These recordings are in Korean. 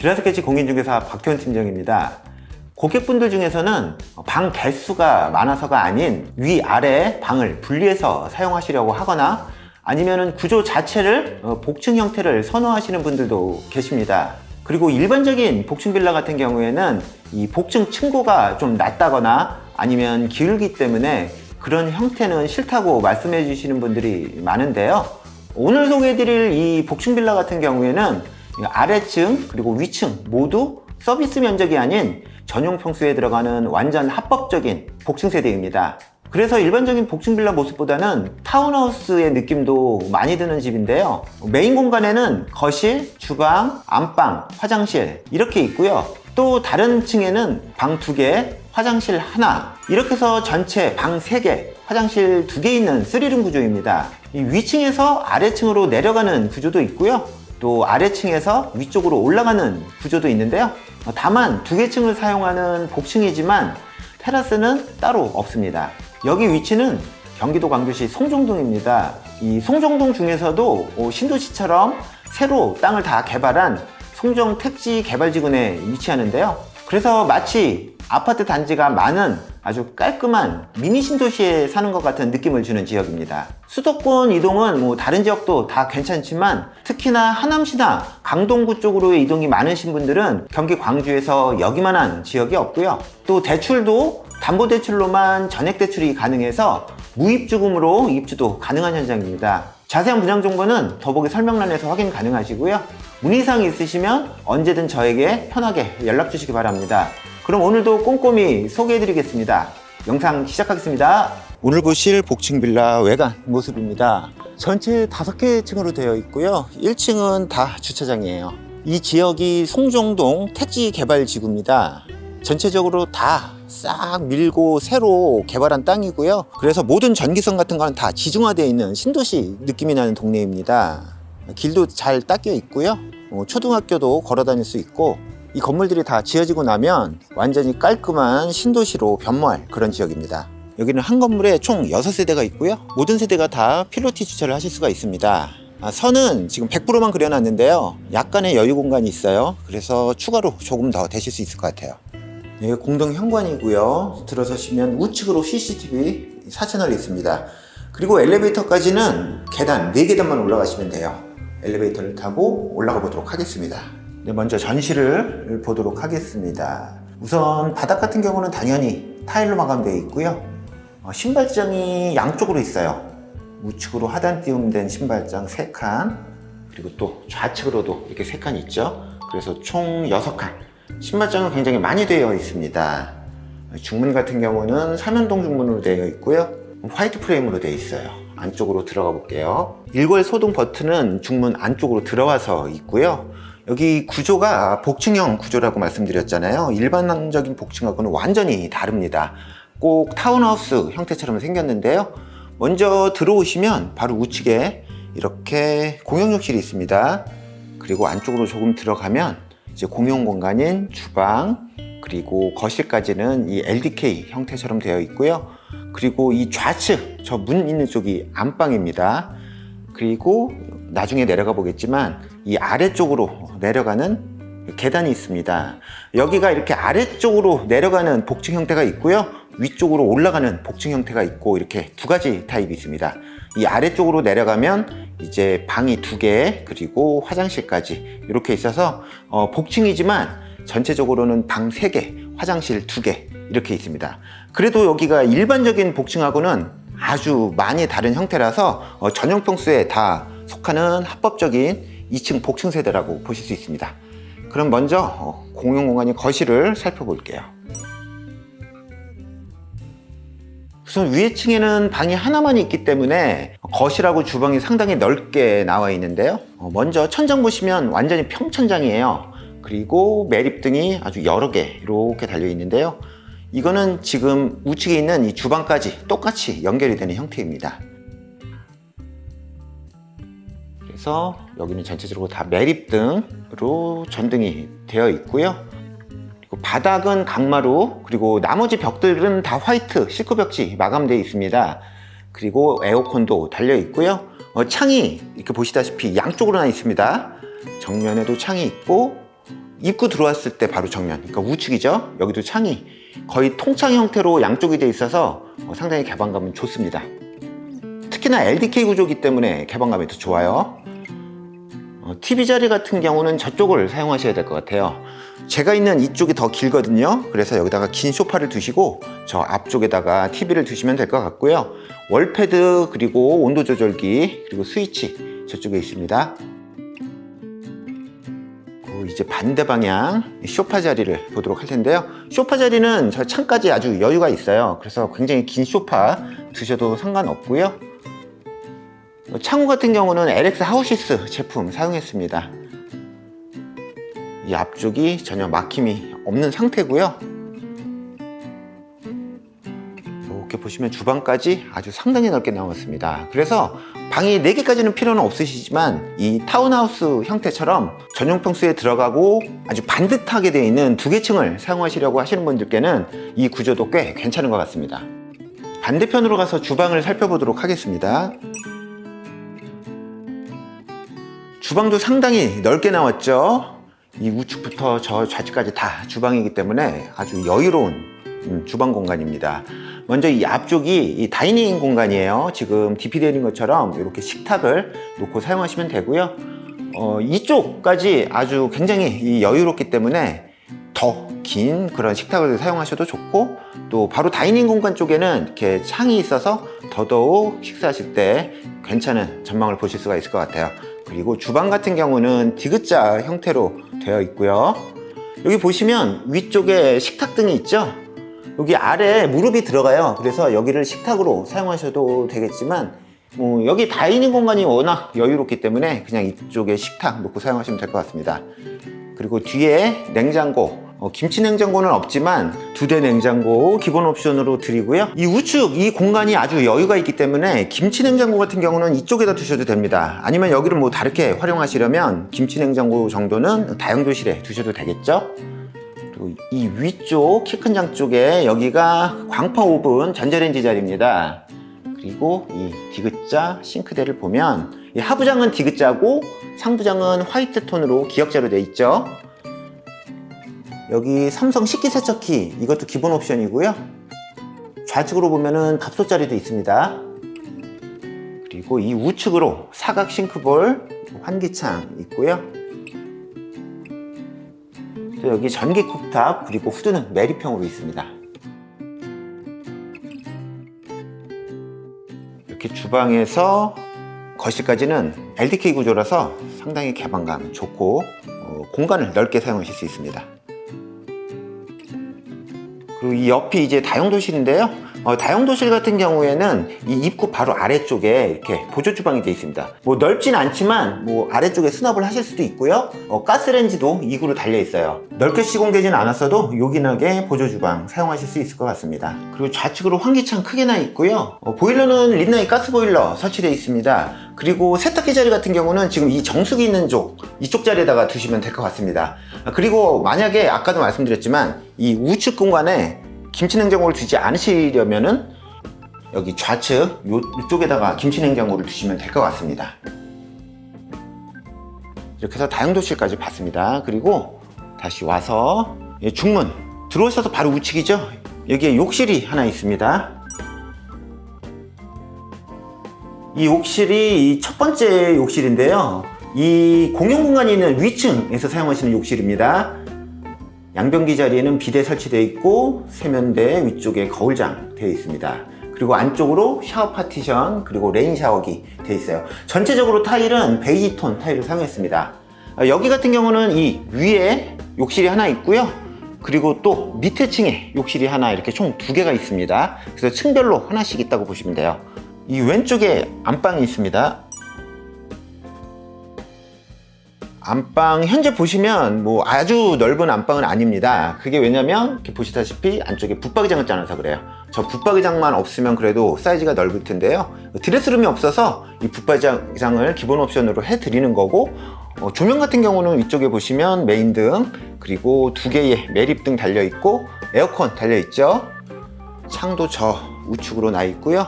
빌라스케치 공인중개사 박태원 팀장입니다. 고객분들 중에서는 방 개수가 많아서가 아닌 위아래 방을 분리해서 사용하시려고 하거나 아니면 구조 자체를 어, 복층 형태를 선호하시는 분들도 계십니다. 그리고 일반적인 복층 빌라 같은 경우에는 이 복층 층고가 좀 낮다거나 아니면 기울기 때문에 그런 형태는 싫다고 말씀해 주시는 분들이 많은데요. 오늘 소개해 드릴 이 복층 빌라 같은 경우에는 아래층 그리고 위층 모두 서비스 면적이 아닌 전용 평수에 들어가는 완전 합법적인 복층 세대입니다. 그래서 일반적인 복층 빌라 모습보다는 타운하우스의 느낌도 많이 드는 집인데요. 메인 공간에는 거실, 주방, 안방, 화장실 이렇게 있고요. 또 다른 층에는 방 두 개, 화장실 하나 이렇게 해서 전체 방 세 개, 화장실 두 개 있는 쓰리룸 구조입니다. 이 위층에서 아래층으로 내려가는 구조도 있고요. 또 아래층에서 위쪽으로 올라가는 구조도 있는데요. 어, 다만 두 개 층을 사용하는 복층이지만 테라스는 따로 없습니다. 여기 위치는 경기도 광주시 송정동입니다. 이 송정동 중에서도 어, 신도시처럼 새로 땅을 다 개발한 송정 택지 개발지구에 위치하는데요. 그래서 마치 아파트 단지가 많은 아주 깔끔한 미니 신도시에 사는 것 같은 느낌을 주는 지역입니다. 수도권 이동은 뭐 다른 지역도 다 괜찮지만 특히나 하남시나 강동구 쪽으로의 이동이 많으신 분들은 경기 광주에서 여기만한 지역이 없고요. 또 대출도 담보대출로만 전액대출이 가능해서 무입주금으로 입주도 가능한 현장입니다. 자세한 분양 정보는 더보기 설명란에서 확인 가능하시고요. 문의사항 있으시면 언제든 저에게 편하게 연락 주시기 바랍니다. 그럼 오늘도 꼼꼼히 소개해드리겠습니다. 영상 시작하겠습니다. 오늘 보실 복층 빌라 외관 모습입니다. 전체 5개 층으로 되어 있고요. 1층은 다 주차장이에요. 이 지역이 송정동 택지 개발 지구입니다. 전체적으로 다 싹 밀고 새로 개발한 땅이고요. 그래서 모든 전기선 같은 건다 지중화되어 있는 신도시 느낌이 나는 동네입니다. 길도 잘 닦여 있고요. 어, 초등학교도 걸어 다닐 수 있고 이 건물들이 다 지어지고 나면 완전히 깔끔한 신도시로 변모할 그런 지역입니다. 여기는 한 건물에 총 6세대가 있고요. 모든 세대가 다 필로티 주차를 하실 수가 있습니다. 아, 선은 지금 100%만 그려놨는데요. 약간의 여유 공간이 있어요. 그래서 추가로 조금 더 되실 수 있을 것 같아요. 여기 공동 현관이고요. 들어서시면 우측으로 CCTV 4채널이 있습니다. 그리고 엘리베이터까지는 계단 4계단만 올라가시면 돼요. 엘리베이터를 타고 올라가 보도록 하겠습니다. 네, 먼저 전시를 보도록 하겠습니다. 우선 바닥 같은 경우는 당연히 타일로 마감되어 있고요. 어, 신발장이 양쪽으로 있어요. 우측으로 하단 띄움된 신발장 3칸, 그리고 또 좌측으로도 이렇게 3칸 있죠. 그래서 총 6칸. 신발장은 굉장히 많이 되어 있습니다. 중문 같은 경우는 삼연동 중문으로 되어 있고요. 화이트 프레임으로 되어 있어요. 안쪽으로 들어가 볼게요. 일괄 소동 버튼은 중문 안쪽으로 들어와서 있고요. 여기 구조가 복층형 구조라고 말씀드렸잖아요. 일반적인 복층하고는 완전히 다릅니다. 꼭 타운하우스 형태처럼 생겼는데요. 먼저 들어오시면 바로 우측에 이렇게 공용욕실이 있습니다. 그리고 안쪽으로 조금 들어가면 이제 공용 공간인 주방 그리고 거실까지는 이 LDK 형태처럼 되어 있고요. 그리고 이 좌측 저 문 있는 쪽이 안방입니다. 그리고 나중에 내려가 보겠지만 이 아래쪽으로 내려가는 계단이 있습니다. 여기가 이렇게 아래쪽으로 내려가는 복층 형태가 있고요. 위쪽으로 올라가는 복층 형태가 있고 이렇게 두 가지 타입이 있습니다. 이 아래쪽으로 내려가면 이제 방이 두 개 그리고 화장실까지 이렇게 있어서 어, 복층이지만 전체적으로는 방 세 개, 화장실 두 개 이렇게 있습니다. 그래도 여기가 일반적인 복층하고는 아주 많이 다른 형태라서 어, 전용 평수에 다 속하는 합법적인 2층 복층 세대라고 보실 수 있습니다. 그럼 먼저 어, 공용 공간인 거실을 살펴볼게요. 우선 위에 층에는 방이 하나만 있기 때문에 거실하고 주방이 상당히 넓게 나와 있는데요. 어, 먼저 천장 보시면 완전히 평천장이에요. 그리고 매립등이 아주 여러 개 이렇게 달려 있는데요. 이거는 지금 우측에 있는 이 주방까지 똑같이 연결이 되는 형태입니다. 그래서 여기는 전체적으로 다 매립등으로 전등이 되어 있고요. 그리고 바닥은 강마루, 그리고 나머지 벽들은 다 화이트 실크 벽지 마감되어 있습니다. 그리고 에어컨도 달려 있고요. 어, 창이 이렇게 보시다시피 양쪽으로 나 있습니다. 정면에도 창이 있고 입구 들어왔을 때 바로 정면, 그러니까 우측이죠. 여기도 창이 거의 통창 형태로 양쪽이 돼 있어서 어, 상당히 개방감은 좋습니다. 특히나 LDK 구조기 때문에 개방감이 더 좋아요. 어, TV 자리 같은 경우는 저쪽을 사용하셔야 될 것 같아요. 제가 있는 이쪽이 더 길거든요. 그래서 여기다가 긴 소파를 두시고 저 앞쪽에다가 TV를 두시면 될 것 같고요. 월패드 그리고 온도 조절기 그리고 스위치 저쪽에 있습니다. 그리고 이제 반대 방향 쇼파 자리를 보도록 할 텐데요. 쇼파 자리는 저 창까지 아주 여유가 있어요. 그래서 굉장히 긴 쇼파 두셔도 상관없고요. 뭐 창호 같은 경우는 LX 하우시스 제품 사용했습니다. 이 앞쪽이 전혀 막힘이 없는 상태고요. 이렇게 보시면 주방까지 아주 상당히 넓게 나왔습니다. 그래서 방이 4개까지는 필요는 없으시지만 이 타운하우스 형태처럼 전용 평수에 들어가고 아주 반듯하게 되어 있는 두 개 층을 사용하시려고 하시는 분들께는 이 구조도 꽤 괜찮은 것 같습니다. 반대편으로 가서 주방을 살펴보도록 하겠습니다. 주방도 상당히 넓게 나왔죠. 이 우측부터 저 좌측까지 다 주방이기 때문에 아주 여유로운 음, 주방 공간입니다. 먼저 이 앞쪽이 이 다이닝 공간이에요. 지금 DP되는 것처럼 이렇게 식탁을 놓고 사용하시면 되고요. 어, 이쪽까지 아주 굉장히 이 여유롭기 때문에 더 긴 그런 식탁을 사용하셔도 좋고 또 바로 다이닝 공간 쪽에는 이렇게 창이 있어서 더더욱 식사하실 때 괜찮은 전망을 보실 수가 있을 것 같아요. 그리고 주방 같은 경우는 디귿자 형태로 되어 있고요. 여기 보시면 위쪽에 식탁 등이 있죠? 여기 아래 무릎이 들어가요. 그래서 여기를 식탁으로 사용하셔도 되겠지만 뭐 여기 다이닝 공간이 워낙 여유롭기 때문에 그냥 이쪽에 식탁 놓고 사용하시면 될 것 같습니다. 그리고 뒤에 냉장고 어, 김치 냉장고는 없지만 두 대 냉장고 기본 옵션으로 드리고요. 이 우측 이 공간이 아주 여유가 있기 때문에 김치 냉장고 같은 경우는 이쪽에다 두셔도 됩니다. 아니면 여기를 뭐 다르게 활용하시려면 김치 냉장고 정도는 다용도실에 두셔도 되겠죠. 그리고 이 위쪽 키 큰 장 쪽에 여기가 광파 오븐 전자레인지 자리입니다. 그리고 이 디귿자 싱크대를 보면 이 하부장은 디귿자고 상부장은 화이트 톤으로 기역자로 되어 있죠. 여기 삼성 식기세척기 이것도 기본 옵션이고요. 좌측으로 보면은 밥솥 자리도 있습니다. 그리고 이 우측으로 사각 싱크볼 환기창 있고요. 또 여기 전기 쿡탑 그리고 후드는 메리평으로 있습니다. 이렇게 주방에서 거실까지는 LDK 구조라서 상당히 개방감 좋고 어, 공간을 넓게 사용하실 수 있습니다. 그리고 이 옆이 이제 다용도실인데요. 어, 다용도실 같은 경우에는 이 입구 바로 아래쪽에 이렇게 보조 주방이 되어 있습니다. 뭐 넓진 않지만 뭐 아래쪽에 수납을 하실 수도 있고요. 어, 가스레인지도 2구로 달려 있어요. 넓게 시공되진 않았어도 요긴하게 보조 주방 사용하실 수 있을 것 같습니다. 그리고 좌측으로 환기창 크게 나 있고요. 어, 보일러는 린나이 가스 보일러 설치되어 있습니다. 그리고 세탁기 자리 같은 경우는 지금 이 정수기 있는 쪽 이쪽 자리에다가 두시면 될 것 같습니다. 아, 그리고 만약에 아까도 말씀드렸지만 이 우측 공간에 김치 냉장고를 두지 않으시려면은 여기 좌측 요, 이쪽에다가 김치 냉장고를 두시면 될 것 같습니다. 이렇게 해서 다용도실까지 봤습니다. 그리고 다시 와서 예, 중문 들어오셔서 바로 우측이죠. 여기에 욕실이 하나 있습니다. 이 욕실이 이 첫 번째 욕실인데요. 이 공용 공간이 있는 위층에서 사용하시는 욕실입니다. 양변기 자리에는 비대 설치되어 있고 세면대 위쪽에 거울장 되어 있습니다. 그리고 안쪽으로 샤워 파티션 그리고 레인 샤워기 되어 있어요. 전체적으로 타일은 베이지 톤 타일을 사용했습니다. 아, 여기 같은 경우는 이 위에 욕실이 하나 있고요. 그리고 또 밑에 층에 욕실이 하나 이렇게 총 두 개가 있습니다. 그래서 층별로 하나씩 있다고 보시면 돼요. 이 왼쪽에 안방이 있습니다. 안방 현재 보시면 뭐 아주 넓은 안방은 아닙니다. 그게 왜냐면 이렇게 보시다시피 안쪽에 붙박이장을 짜놔서 그래요. 저 붙박이장만 없으면 그래도 사이즈가 넓을 텐데요. 드레스룸이 없어서 이 붙박이장을 기본 옵션으로 해드리는 거고 어, 조명 같은 경우는 위쪽에 보시면 메인 등 그리고 두 개의 매립등 달려 있고 에어컨 달려 있죠. 창도 저 우측으로 나 있고요.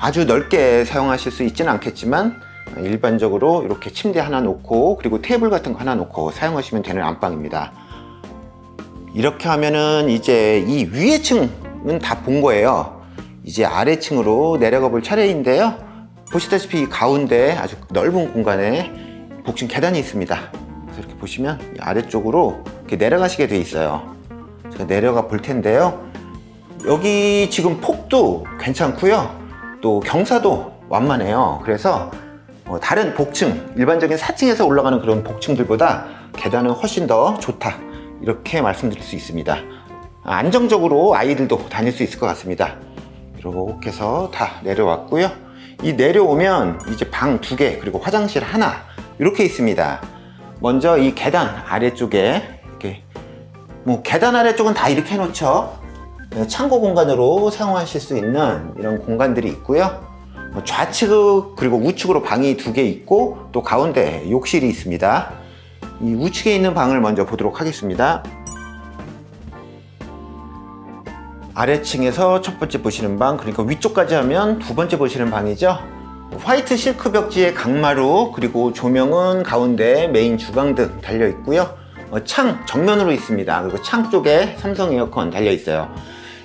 아주 넓게 사용하실 수 있지는 않겠지만 일반적으로 이렇게 침대 하나 놓고 그리고 테이블 같은 거 하나 놓고 사용하시면 되는 안방입니다. 이렇게 하면은 이제 이 위에 층은 다 본 거예요. 이제 아래층으로 내려가 볼 차례인데요. 보시다시피 이 가운데 아주 넓은 공간에 복층 계단이 있습니다. 그래서 이렇게 보시면 이 아래쪽으로 이렇게 내려가시게 돼 있어요. 제가 내려가 볼 텐데요. 여기 지금 폭도 괜찮고요. 또 경사도 완만해요. 그래서 어, 다른 복층, 일반적인 4층에서 올라가는 그런 복층들보다 계단은 훨씬 더 좋다. 이렇게 말씀드릴 수 있습니다. 안정적으로 아이들도 다닐 수 있을 것 같습니다. 이렇게 해서 다 내려왔고요. 이 내려오면 이제 방 두 개, 그리고 화장실 하나, 이렇게 있습니다. 먼저 이 계단 아래쪽에 이렇게 뭐 계단 아래쪽은 다 이렇게 해놓죠. 네, 창고 공간으로 사용하실 수 있는 이런 공간들이 있고요. 뭐 좌측 그리고 우측으로 방이 두 개 있고 또 가운데 욕실이 있습니다. 이 우측에 있는 방을 먼저 보도록 하겠습니다. 아래층에서 첫 번째 보시는 방, 그러니까 위쪽까지 하면 두 번째 보시는 방이죠. 화이트 실크 벽지에 강마루, 그리고 조명은 가운데 메인 주방등 달려 있고요. 어, 창 정면으로 있습니다. 그리고 창 쪽에 삼성 에어컨 달려 있어요.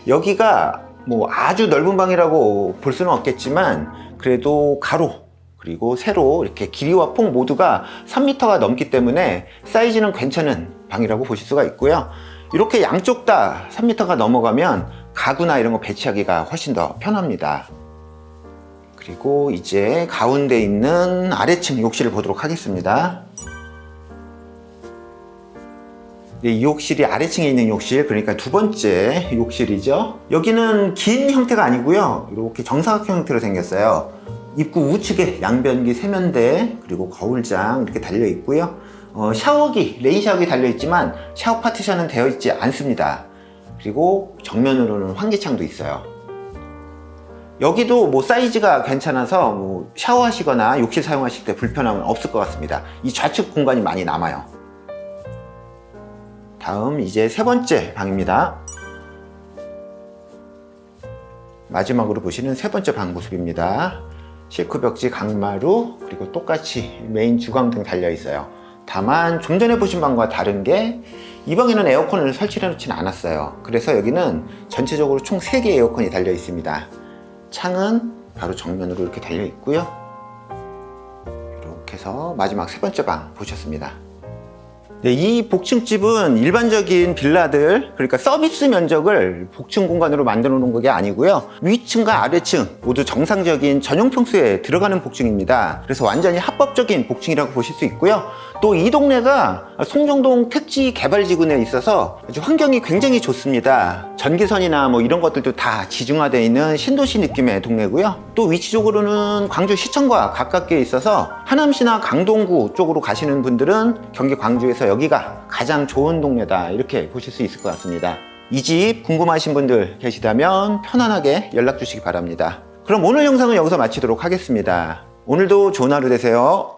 여기가 뭐 아주 넓은 방이라고 볼 수는 없겠지만 그래도 가로 그리고 세로 이렇게 길이와 폭 모두가 3m가 넘기 때문에 사이즈는 괜찮은 방이라고 보실 수가 있고요. 이렇게 양쪽 다 3m가 넘어가면 가구나 이런 거 배치하기가 훨씬 더 편합니다. 그리고 이제 가운데 있는 아래층 욕실을 보도록 하겠습니다. 이 욕실이 아래층에 있는 욕실, 그러니까 두 번째 욕실이죠. 여기는 긴 형태가 아니고요. 이렇게 정사각형 형태로 생겼어요. 입구 우측에 양변기 세면대, 그리고 거울장 이렇게 달려 있고요. 어, 샤워기, 레인 샤워기 달려 있지만 샤워 파티션은 되어 있지 않습니다. 그리고 정면으로는 환기창도 있어요. 여기도 뭐 사이즈가 괜찮아서 뭐 샤워하시거나 욕실 사용하실 때 불편함은 없을 것 같습니다. 이 좌측 공간이 많이 남아요. 다음 이제 세 번째 방입니다. 마지막으로 보시는 세 번째 방 모습입니다. 실크 벽지 강마루 그리고 똑같이 메인 주방 등 달려 있어요. 다만 좀 전에 보신 방과 다른 게 이 방에는 에어컨을 설치해 놓지는 않았어요. 그래서 여기는 전체적으로 총 3개의 에어컨이 달려 있습니다. 창은 바로 정면으로 이렇게 달려 있고요. 이렇게 해서 마지막 세 번째 방 보셨습니다. 네, 이 복층집은 일반적인 빌라들, 그러니까 서비스 면적을 복층 공간으로 만들어 놓은 게 아니고요. 위층과 아래층 모두 정상적인 전용 평수에 들어가는 복층입니다. 그래서 완전히 합법적인 복층이라고 보실 수 있고요. 또 이 동네가 송정동 택지 개발지구에 있어서 환경이 굉장히 좋습니다. 전기선이나 뭐 이런 것들도 다 지중화되어 있는 신도시 느낌의 동네고요. 또 위치적으로는 광주시청과 가깝게 있어서 하남시나 강동구 쪽으로 가시는 분들은 경기 광주에서 여기가 가장 좋은 동네다 이렇게 보실 수 있을 것 같습니다. 이 집 궁금하신 분들 계시다면 편안하게 연락 주시기 바랍니다. 그럼 오늘 영상은 여기서 마치도록 하겠습니다. 오늘도 좋은 하루 되세요.